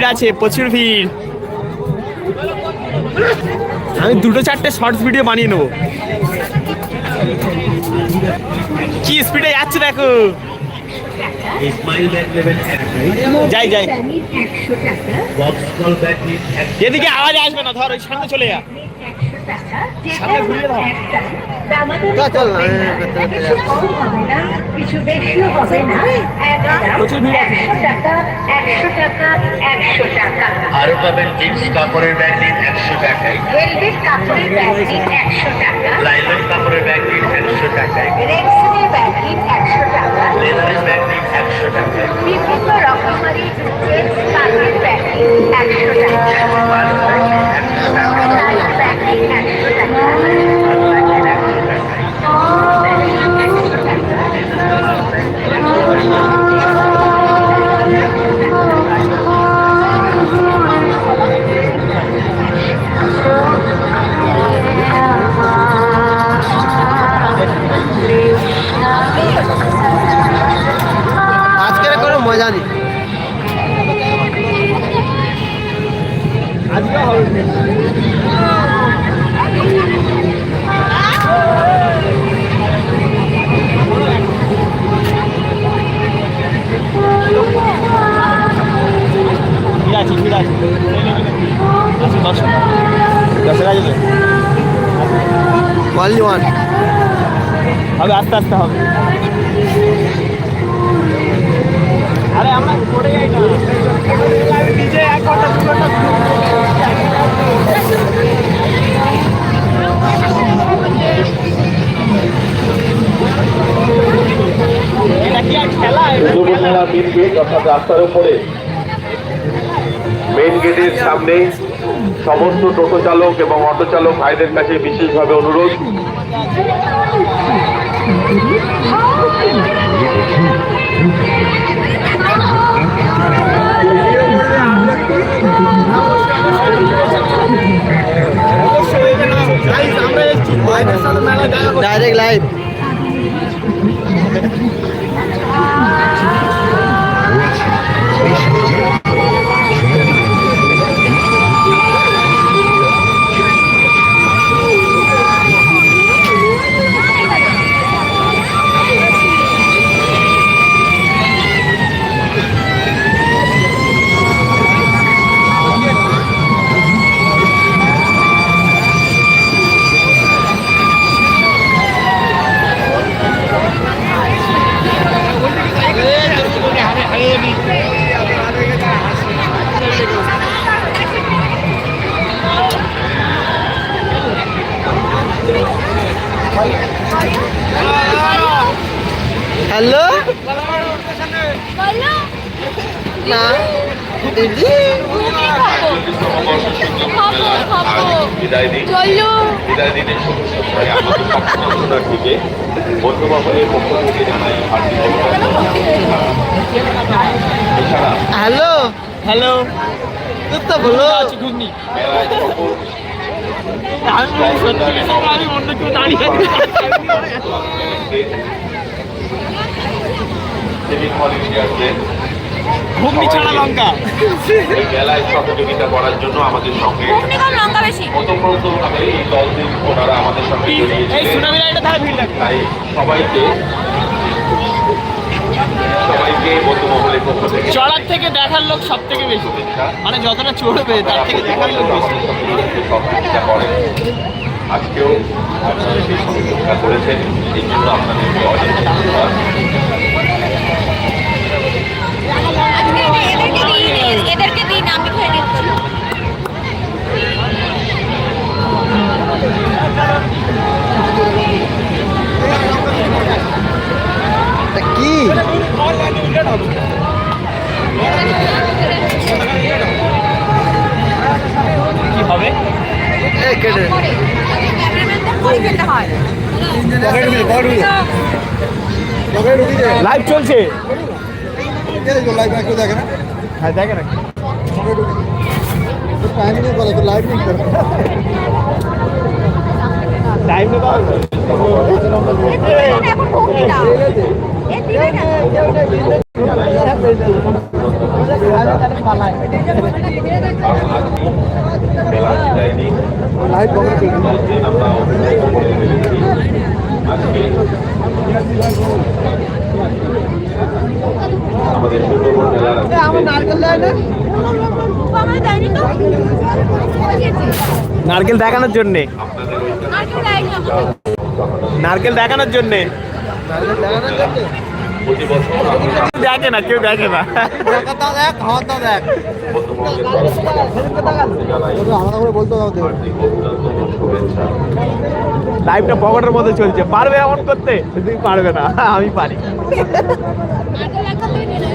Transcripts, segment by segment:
ভিড় আছে, প্রচুর ভিড়। আমি দুটো চারটে শর্টস ভিডিও বানিয়ে নেব। কি স্পিডে যাচ্ছে দেখো। যাই যাই। এদিকে আওয়াজ আসবে না, ধর ওই সামনে চলে যা। আরও পাবেন জিন্স কাপড়ের ব্যাগ নিন একশো টাকায়। ভেলভেট কাপড়ের ব্যাগ নিন একশো টাকা। লাইলন কাপড়ের ব্যাগ নিন একশো টাকায়। রেক্সিনের ব্যাগ নিন একশো টাকা। লেদারের ব্যাগ নিন একশো টাকায়। বিভিন্ন রকমারি জেন্টস কাপড়ের ব্যাগ নিন একশো টাকা। মাল ব্যাগ নিন একশো টাকা ব্যাগ নিন একশো টাকা ব্যাগ নিন একশো টাকায় আজকের কোনো মজা নেই। ভিড় আছে ভিড় আছে। আছে? অনলি ওয়ান হবে আস্তে আস্তে হবে। আরে আমরা পড়ে যাই না। নিজে এক ঘণ্টা দু ঘণ্টা এটা কি আর খেলা মেন গেট অর্থাৎ রাস্তার উপরে মেন গেটের সামনে সমস্ত টোটো চালক এবং অটো চালক ভাইদের কাছে বিশেষভাবে অনুরোধ। ডাইরেক্ট লাইভ হ্যালো না দিদি বিদায় দিন বিদায় দিনের সঙ্গে সঙ্গে আমাদের সপ্তাহ থেকে বন্ধু মহলের পক্ষ থেকে জানাই হার্দিক অভিনন্দন। এছাড়া হ্যালো হ্যালো। তো বলো। আছে ঘুগনি। মেলায় আমি সত্যি আমি অন্য কেউ দাঁড়িয়ে ঘুগনি ছাড়া লঙ্কা। এই মেলায় সহযোগিতা করার জন্য আমাদের সঙ্গে ওতপ্রোতভাবে এই দলটির ওনারা আমাদের সঙ্গে এই জড়িয়েছিলেন সুনামি লাইনটা তাহলে ভিড় লাগে তাই সবাইকে পক্ষ থেকে? চড়ার থেকে দেখার লোক সব থেকে বেশি। মানে যতটা চড়বে তার থেকে দেখার লোক বেশি। সহযোগিতা করেন আজকেও আপনারা সেই সহযোগিতা করেছেন এই জন্য আপনাদেরকে অনেক ধন্যবাদ। এদেরকে দিন আমি খেয়ে নিচ্ছি কি হবে? লাইভ চলছে। হ্যাঁ দেখে না। টাইম নেই পাওয়া এখন ঢুকবি না এ দিবে নারকেল দেখানোর জন্যে। নারকেল দেখানোর জন্যে। করে লাইফটা পকেটের মধ্যে চলছে। পারবে এমন করতে? তুই পারবে না আমি পারি। নারকেল একটা তুই নিয়ে নে।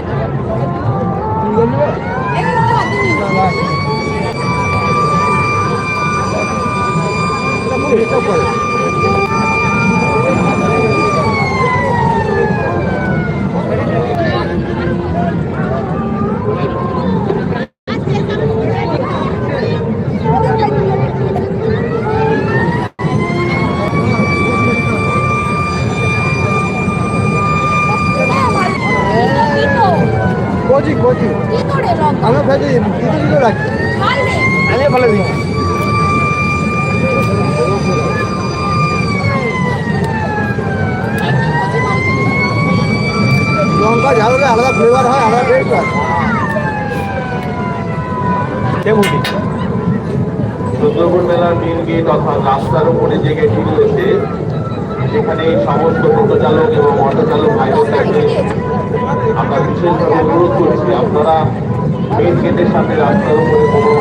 এখানে তো হাতে নিয়ে নে। কি তো? কোচি কোচি। কি করে লঙ্কা? আমি ভেজে দুটো দুটো রাখছি পারলে? আমি ফেলে দিই লঙ্কা ঝাললে আলাদা ফ্লেভার হয় আলাদা টেস্ট হয়। দেবুটি সুন্দরবন মেলার মেন গেট অর্থাৎ রাস্তার উপরে যে গেটটি রয়েছে সেখানে সমস্ত টোটো চালক এবং অটো চালক ভাইদের কাছে আমরা বিশেষভাবে অনুরোধ করছি আপনারা মেন গেটের সামনে রাস্তার উপরে কোনো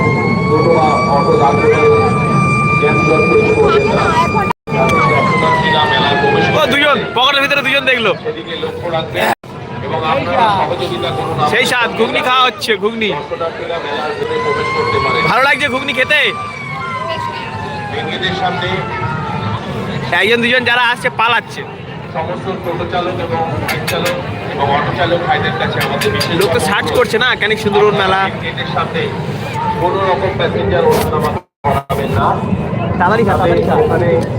টোটো বা অটো দাঁড়িয়ে তৈরি করবেন না এখন যাতে দর্শনার্থীরা মেলায় প্রবেশ ও দুজন পকেটের ভিতরে দুজন দেখল। সেদিকে লক্ষ্য রাখবেন এবং আপনারা সহযোগিতা করুন সেই স্বাদ ঘুগনি খাওয়া হচ্ছে ঘুগনি। ভালো লাগছে ঘুগনি খেতে? সামনে একজন দুজন যারা আসছে পালাচ্ছে। সমস্ত টোটো চালক এবং বাইক চালক এবং অটো চালক ভাইদের কাছে আমাদের বিশেষ লোক তো সার্চ করছে না কেন সুন্দরবন মেলা? গেটের কোনো রকম প্যাসেঞ্জার ওঠানামা করাবেন না। তাড়াতাড়ি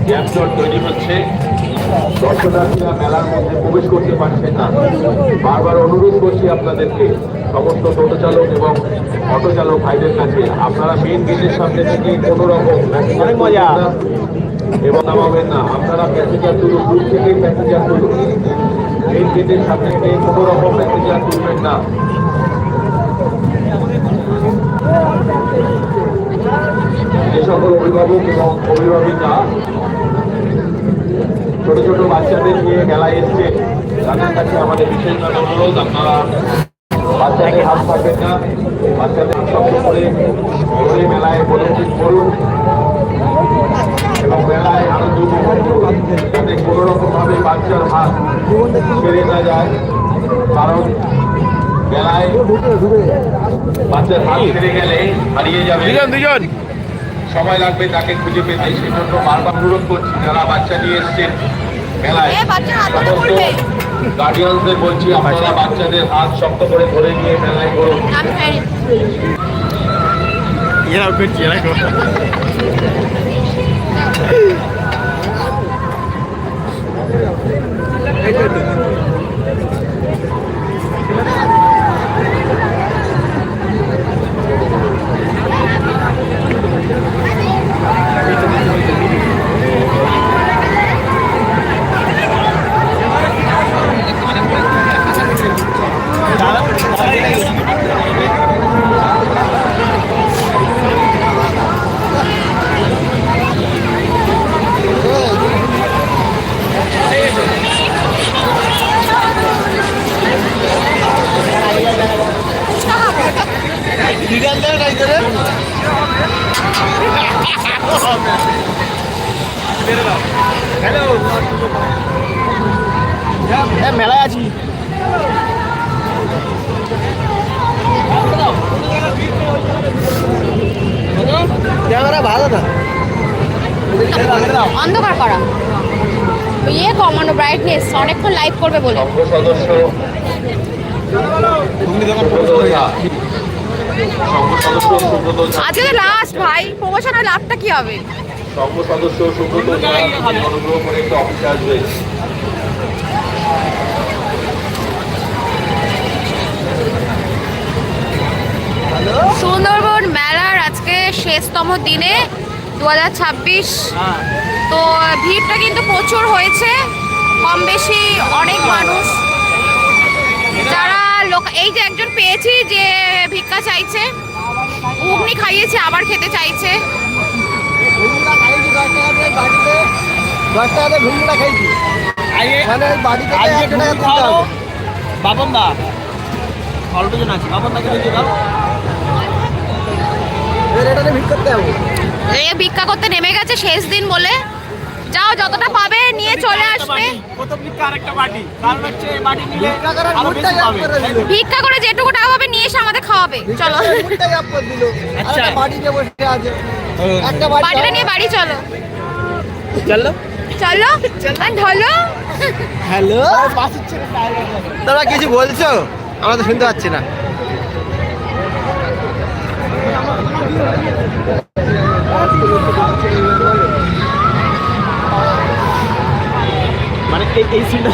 জ্যাম জট তৈরি হচ্ছে। দর্শনার্থীরা মেলার মধ্যে প্রবেশ করতে পারছেন না। বারবার অনুরোধ করছি আপনাদেরকে সমস্ত টোটো চালক এবং অটো চালক ভাইদের কাছে। আপনারা মেন গেটের সামনে থেকে কোনো রকম অনেক মজা। এবং নামাবেন না। আপনারা প্যাসেঞ্জার তুলুন দূর থেকে প্যাসেঞ্জার তুলুন মেন গেটের সামনে থেকে কোনো রকম প্যাসেঞ্জার তুলবেন না। যে সকল অভিভাবক এবং অভিভাবিকা ছোট ছোট বাচ্চাদের নিয়ে মেলায় এসছে, তাদের কাছে আমাদের বিশেষভাবে অনুরোধ, আপনারা বাচ্চাদের হাত থাকবেন না। বাচ্চাদের শক্ত করে মেলায় উপস্থিত করুন। এবং মেলায় করুন যাতে কোনো রকম ভাবে বাচ্চার হাত ছেড়ে না যায়। কারণ মেলায় বাচ্চার হাত ছেড়ে গেলে হারিয়ে যাবে। দুজন দুজন। সময় লাগবে তাকে খুঁজে পেতে সেজন্য বারবার অনুরোধ করছি যারা বাচ্চা নিয়ে এসছেন মেলায় সমস্ত গার্ডিয়ানদের বলছি আপনারা বাচ্চাদের হাত শক্ত করে ধরে নিয়ে মেলায় করুন এরাও করছি এরা করছে। হ্যালো মেলায় আছি ক্যামেরা ভালো না অন্ধকার করা। ইয়ে কমানো ব্রাইটনেস অনেকক্ষণ লাইভ করবে বলে। সদস্য। আজকে লাস্ট ভাই। প্রমোশনের লাভটা কি হবে? সুন্দরবন মেলার আজকে শেষতম দিনে দু হাজার ছাব্বিশ। তো ভিড়টা কিন্তু প্রচুর হয়েছে। কম বেশি অনেক মানুষ। যারা লোক এই যে একজন পেয়েছি যে ভিক্ষা চাইছে ঘুগনি খাইয়েছে আবার খেতে চাইছে। দশ ঘুমটা খাইছি মানে আজকে টাকা বাপন দা আছে বাপন দাকে দিয়ে দাও। ভিক্ষা করতে নেমে গেছে শেষ দিন বলে। যাও যতটা পাবে নিয়ে চলে আসবে। ভিক্ষা করে দিল। ভিক্ষা করে যেটুকু টাকা পাবে নিয়ে এসে আমাদের খাওয়াবে। চলো। আচ্ছা। বাড়িতে একটা বাড়িটা নিয়ে বাড়ি চলো। চলো। চলো। ঢলো। হ্যালো। তোমরা কিছু বলছো? আমরা তো শুনতে পাচ্ছি না। এই সিনটা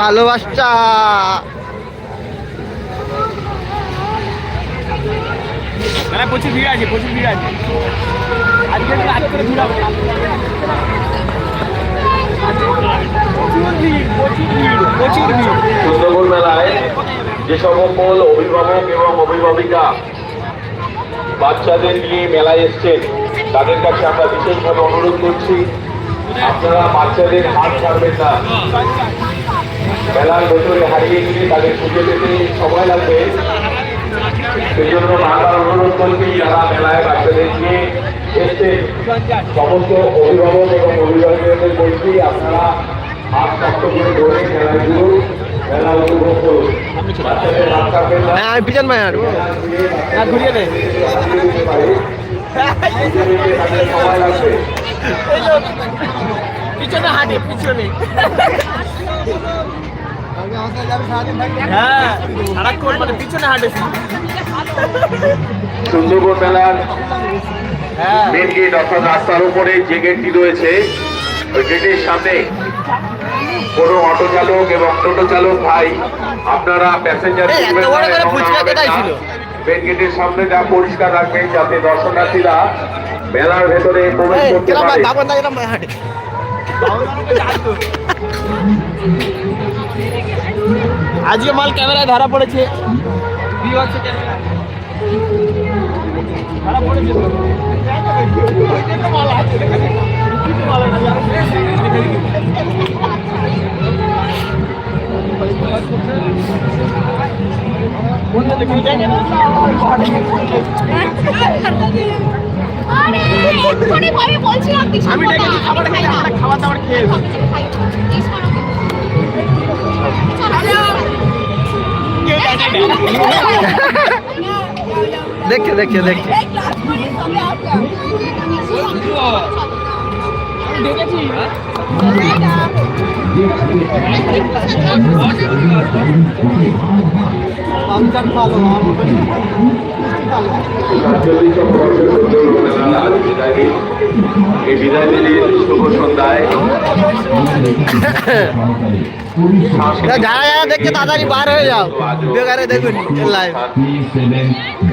ভালোবাসা। প্রচুর ভিড় আছে প্রচুর ভিড় আছে। আজকে একটু রাত করে ঘুরাবো প্রচুর ভিড় প্রচুর ভিড় প্রচুর ভিড়। সুন্দরবন মেলায় যে সকল অভিভাবক এবং অভিভাবিকা বাচ্চাদের নিয়ে মেলায় এসছেন, তাদের কাছে আমরা বিশেষভাবে অনুরোধ করছি, আপনারা বাচ্চাদের হাত ছাড়বেন না। মেলার ভেতরে হারিয়ে গিয়ে তাদের খুঁজে পেতে সময় লাগবে। সেই জন্য বারবার অনুরোধ করছি, যারা মেলায় বাচ্চাদের নিয়ে এসছেন, সমস্ত অভিভাবক এবং অভিভাবকদের বলছি, আপনারা হাত শক্ত করে ধরে মেলাগুলো না হ্যাঁ আমি পিছন হাঁটবো। না ঘুরিয়ে লোক পিছনে হাঁটে পিছনে। হ্যাঁ সারাক্ষণ মানে পিছনে হাঁটে। সুন্দরবন মেলার মেন গেট অর্থাৎ রাস্তার উপরে যে গেটটি রয়েছে ওই গেটের সামনে কোনো অটো চালক এবং টোটো চালক ভাই আপনারা প্যাসেঞ্জার? মেন গেটের সামনে যা পরিষ্কার রাখবেন যাতে দর্শনার্থীরা মেলার ভেতরে প্রবেশ করতে পারে। আজকে মাল ক্যামেরায় ধরা পড়েছে। ক্যামেরায়। ধরা পড়েছে খাবার দাওয়ার খেয়ে নেব। দেখছে দেখছে এই বিদায় দিনের শুভ সন্ধ্যায়। যারা যারা দেখছে তাড়াতাড়ি বার হয়ে যাও। বেকারে দেখুন live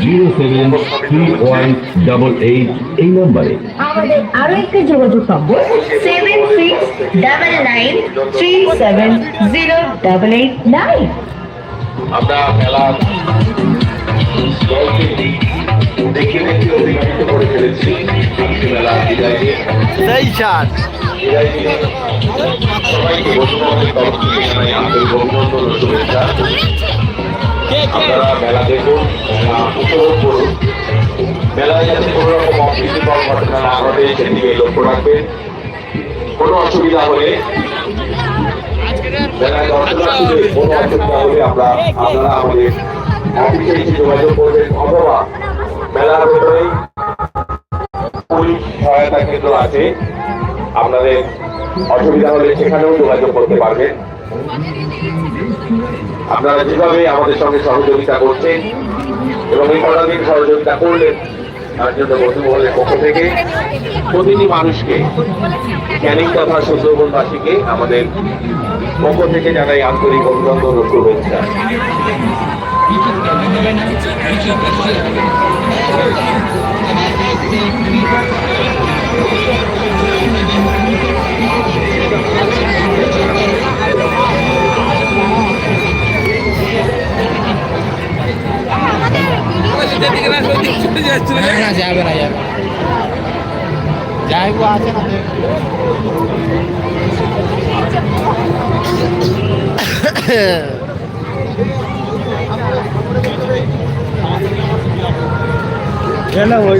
zero seven three one double eight এই নম্বরে। আমাদের আরও একটি যোগাযোগ নম্বর seven six double nine three seven zero double eight nine আমরা মেলার দলকে দেখে দেখে অতিবাহিত করে ফেলেছি। সেই সাত আপনারা মেলা দেখুন উপভোগ করুন মেলায় যাতে কোনো রকম অপ্রীতিকর ঘটনা না ঘটে সেদিকে লক্ষ্য রাখবেন কোনো অসুবিধা হলে মেলায় দর্শনার্থীদের কোনো অসুবিধা হলে আমরা আপনারা আমাদের অফিসে যোগাযোগ করবেন অথবা মেলার ভেতরেই পুলিশ সহায়তা কেন্দ্র আছে। আপনাদের অসুবিধা হলে সেখানেও যোগাযোগ করতে পারবেন। আপনারা যেভাবে আমাদের সঙ্গে সহযোগিতা করছেন এবং এই কটা দিন সহযোগিতা করলেন, তার জন্য বন্ধুমহলের পক্ষ থেকে প্রতিটি মানুষকে ক্যানিং তথা সুন্দরবনবাসীকে আমাদের পক্ষ থেকে জানাই আন্তরিক অভিনন্দন ও শুভেচ্ছা। না যাবে না যাবে যাইবো আছে না ওই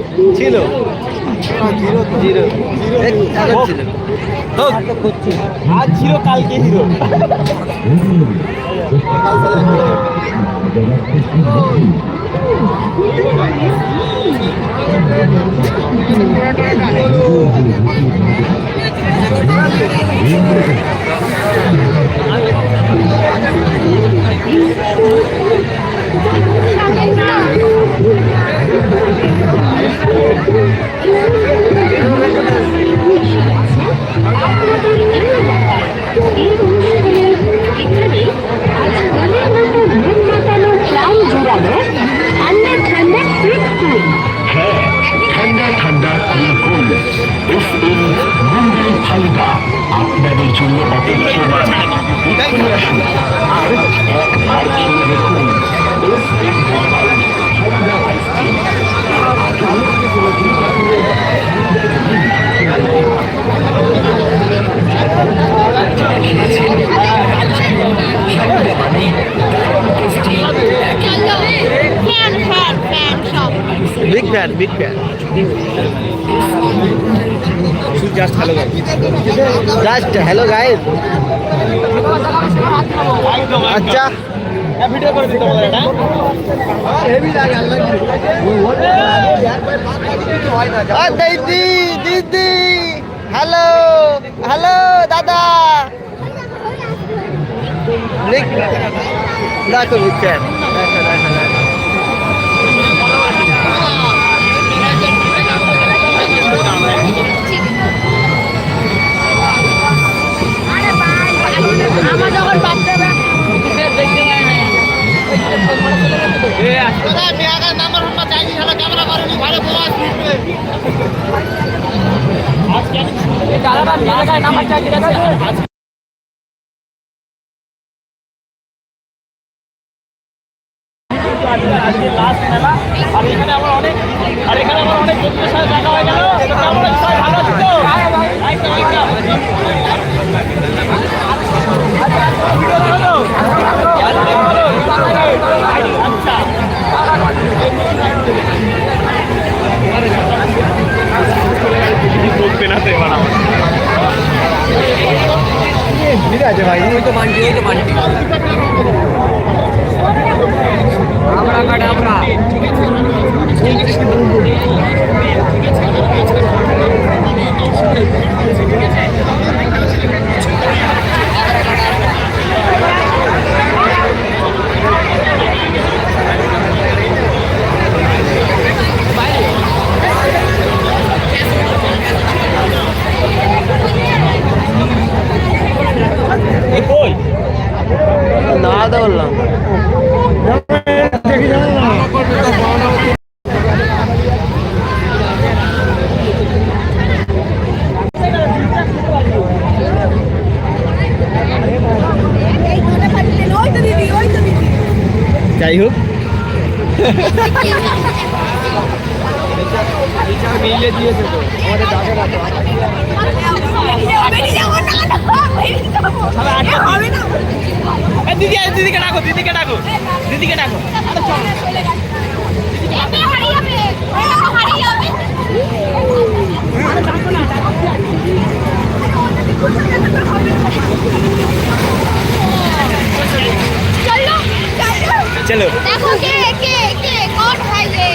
ছিল? জিরো। জিরো ছিল। আজ ছিল কালকে হিরো। ঠান্ডা ঠান্ডা আপনাদের জন্য অপেক্ষমান এক্ষুনি আসুন আর big fan big fan just hello guys just hello guys আচ্ছা ভিডিও করে দিতে বলে এটা। হেভি লাগে আল্লাহ দিদি দিদি হ্যালো হ্যালো দাদা। লিখ না তো ফ্যান আমার যখন বাচ্চারা আজকে লাস্ট মেলা আর এখানে আমার অনেক আর এখানে আমার অনেক বন্ধুদের সাথে দেখা হয়ে গেল তো সবাই ভালো আছিস তো আমার ঠিক আছে ভাই ওই তো মানছি ওই তো মানছি। আমরা কাটা আমরা এই কই দাঁড়াতে বললাম যাই হোক মিলে দিয়েছে তো আমাদের ডাকে ডাকে এই দিদি এই দিদিকে ডাকো দিদিকে ডাকো দিদিকে ডাকো চলো দেখো কে কে কে কোন ভাই রে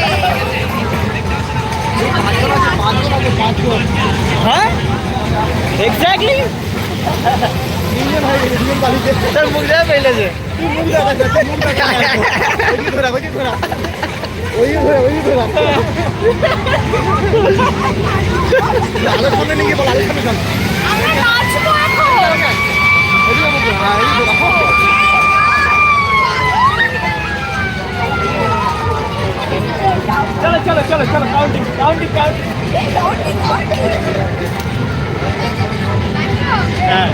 হ্যাঁ এক্স্যাক্টলি তার এখন চলো চলো চলো চলো কাউন্টিং কাউন্টিং কাউন্টিং হ্যাঁ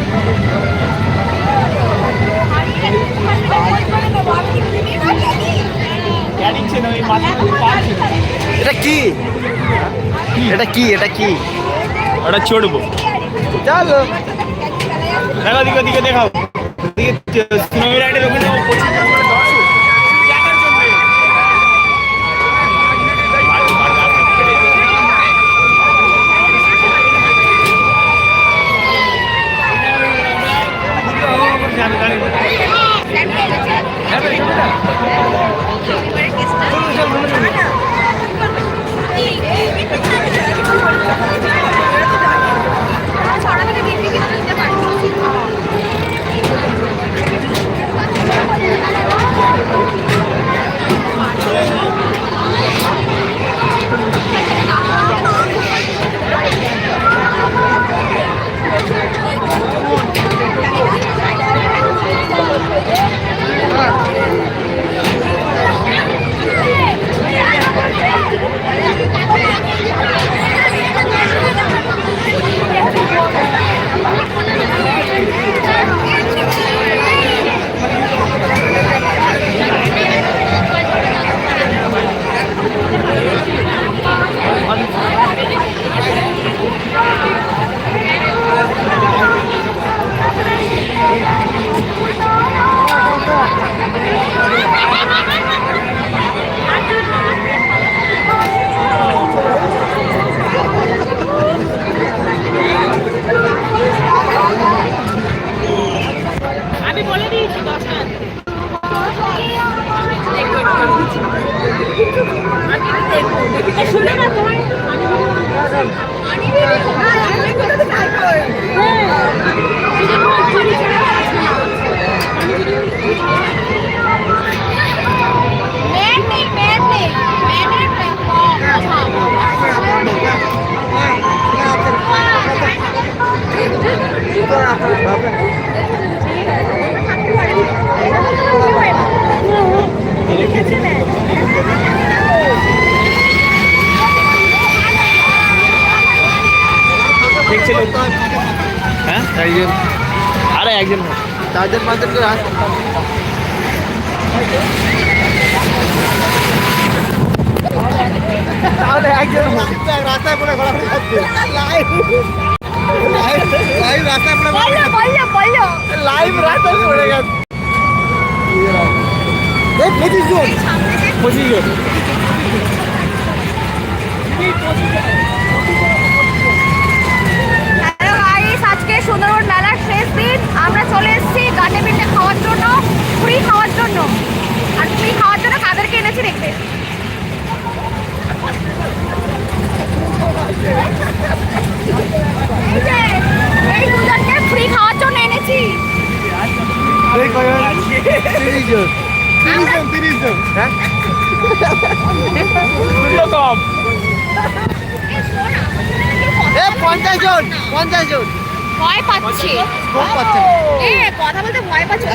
ক্যানিং ছিল ওই মাথা পার ছিল এটা কি? এটা কি? এটা কি? ওটা চড়বো। চলো। দেখো দিকে দিকে দেখাও। রাইডের ওখানে প্রচুর পরিমাণে দর্শক। দেখার জন্যে। বাড়ি, বাড়ি, বাড়ি, জানি, জানি। দেখছিল হ্যাঁ একজন আরে একজন চারজন পাঁচজন করে আসো তাহলে একজন রাস্তায় পড়ে ঘোরাঘুরি করছে লাইভ লাইভ রাস্তায় পড়ে বলল বলল বলল লাইভ রাস্তায় পড়ে গেছে এই পঁচিশ জন পঁচিশ জন হ্যালো গাইস আজকে সুন্দরবন মেলার শেষ দিন আমরা চলে এসেছি গাটে পিঠে খাওয়ার জন্য ফ্রি খাওয়ার জন্য আর ফ্রি খাওয়ার জন্য কাদেরকে দেখতে। এই দুজনকে ফ্রি খাওয়ার জন্য এনেছি। পঞ্চাশ জন পঞ্চাশ জন। ভয় পাচ্ছি। খুব পাচ্ছে। কথা বলতে ভয় পাচ্ছি।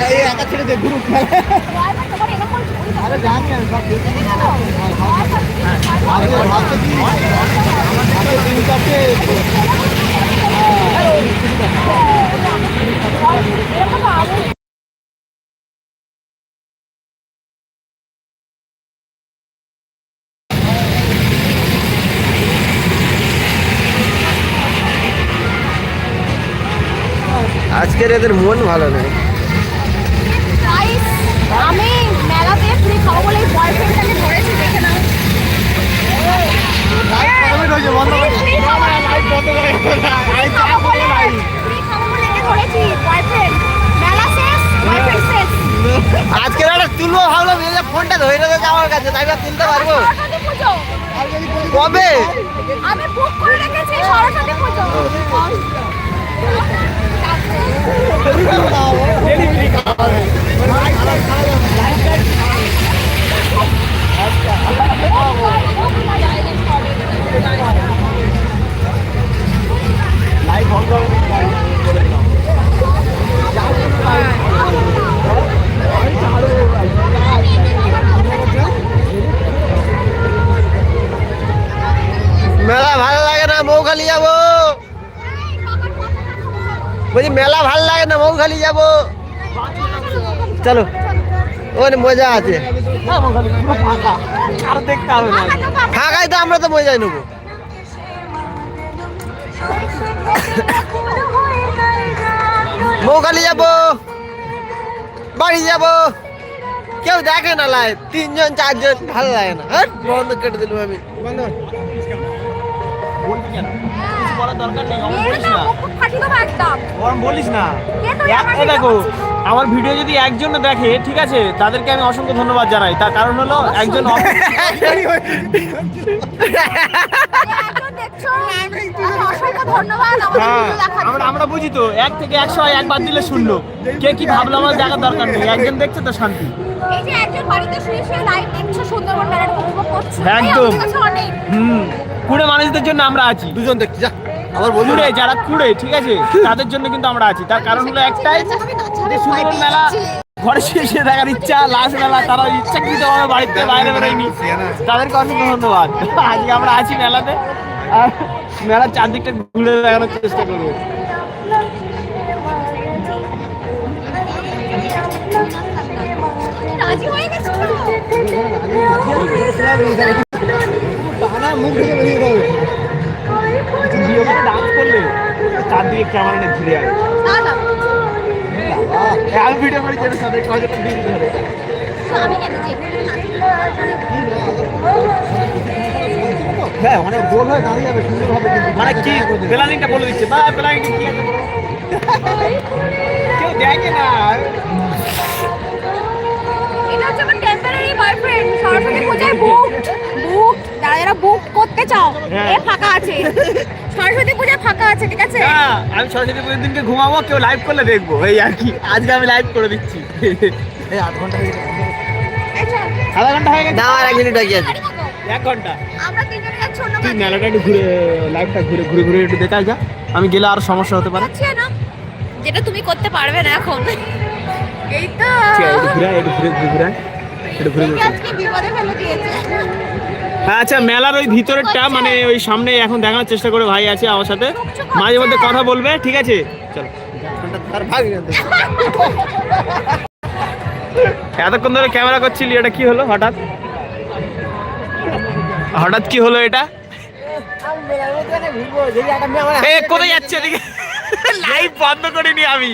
আজকের এদের মন ভালো নেই Guys, আমি মেলাতে ফ্রি খাব বলে বয়ফ্রেন্ডটাকে ধরেছি দেখে নাও Free খাব free খাব বলে free খাব বলে একে ধরেছি boyfriend। মেলা শেষ, boyfriend শেষ। আজকের একটা তুলবো ভাবলাম এই যে ফোনটা ধরে রেখেছে আমার কাছে তাই তুলতে পারব? কবে? আমি বুক করে রেখেছি সরস্বতী পুজো। মেলা ভালো লাগে না মৌখালি যাব? বলছি, মেলা ভালো লাগে না মৌখালি যাব? চলো। ওখানে মজা আছে। ফাঁকায় তো আমরা তো মজাই নেব। মৌখালি যাব বাড়ি যাব। কেউ দেখে না লাইভ তিনজন চারজন ভালো লাগে না। হ্যাঁ? বন্ধ কেটে দিলাম আমি। বন্ধ। বলার দরকার নেই বলিস না। বলিস না। দেখো? আমার ভিডিও যদি একজন দেখে ঠিক আছে তাদেরকে আমি অসংখ্য ধন্যবাদ জানাই। তার কারণ হলো একজন হ্যাঁ, ভিডিও দেখার আমরা আমরা বুঝি তো এক থেকে একশো একবার দিলে শূন্য কে কি ভাবলো আমার দেখার দরকার নেই। একজন দেখছে তো শান্তি। একদম। হুম। কুড়ে মানুষদের জন্য আমরা আছি। দুজন দেখছি যা। আবার যারা কুড়ে ঠিক আছে তাদের জন্য কিন্তু আমরা আছি। তার কারণ হলো একটাই। মেলা। ঘরে শুয়ে দেখার ইচ্ছা লাস্ট মেলা তারা ইচ্ছাকৃত ভাবে বাড়িতে বাইরে বেরোয়নি। তাদেরকে অসংখ্য ধন্যবাদ। আজকে আমরা আছি মেলাতে। আর মেলার চারদিকটা ঘুরে দেখানোর চেষ্টা করব। হয়ে ডান্স করলে চারদিকে ক্যামেরা নিয়ে ঘুরে আসে না, না, আমি ভিডিও করি যেটা ভিডিও ধরে? হ্যাঁ অনেক গোল হয়ে দাঁড়িয়ে যাবে সুন্দর হবে মানে কি প্ল্যানিংটা বলে দিচ্ছে বা প্ল্যানিংটা কি আছে কেউ দেখে না এটা হচ্ছে আমার টেম্পোরারি বয়ফ্রেন্ড সরস্বতী পূজায় বুক বুক যারা যারা বুক করতে চাও হ্যাঁ। এ ফাঁকা আছে সরস্বতী পূজায় ফাঁকা আছে ঠিক আছে? আমি সরস্বতী পুজোর দিনকে ঘুমাবো কেউ লাইভ করলে দেখব। এই আর কি আজকে আমি লাইভ করে দিচ্ছি। এই আধ ঘণ্টা হয়ে গেছে। আধা ঘণ্টা হয়ে গেছে? এক মিনিট বাকি আছে। এক ঘণ্টা। আমরা তিনজনে তুই মেলাটা একটু ঘুরে লাইভটা ঘুরে ঘুরে ঘুরে একটু দেখাই যা। আমি গেলে আরও সমস্যা হতে পারে। না যেটা তুমি করতে পারবে না এখন। এই তো। ঘুরে একটু ঘুরে ঘুরে ঘুরে একটু ঘুরে ঘুরে। একে আজকে বিপদে ফেলে দিয়েছে। আচ্ছা মেলার ওই ভিতরেরটা মানে ওই সামনে এখন দেখানোর চেষ্টা করে ভাই আছে আমার সাথে। মাঝে মধ্যে কথা বলবে, ঠিক আছে? চলো। এতক্ষণ ধরে ক্যামেরা করছিলি, এটা কি হলো হঠাৎ? হঠাৎ কি হলো এটা? কোথায় যাচ্ছে এদিকে? লাইভ বন্ধ করিনি আমি।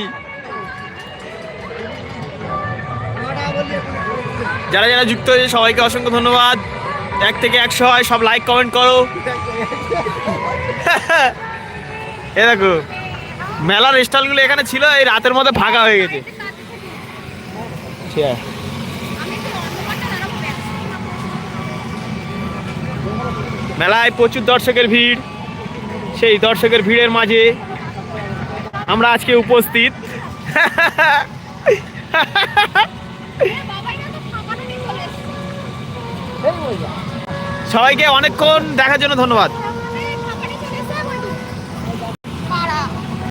যারা যারা যুক্ত হয়েছে, সবাইকে অসংখ্য ধন্যবাদ। এক থেকে একশো হয় সব লাইক কমেন্ট করো। এ দেখো মেলার স্টলগুলো এখানে ছিল এই রাতের মধ্যে ফাঁকা হয়ে গেছে। মেলায় প্রচুর দর্শকের ভিড় সেই দর্শকের ভিড়ের মাঝে আমরা আজকে উপস্থিত। সবাইকে অনেকক্ষণ দেখার জন্য ধন্যবাদ।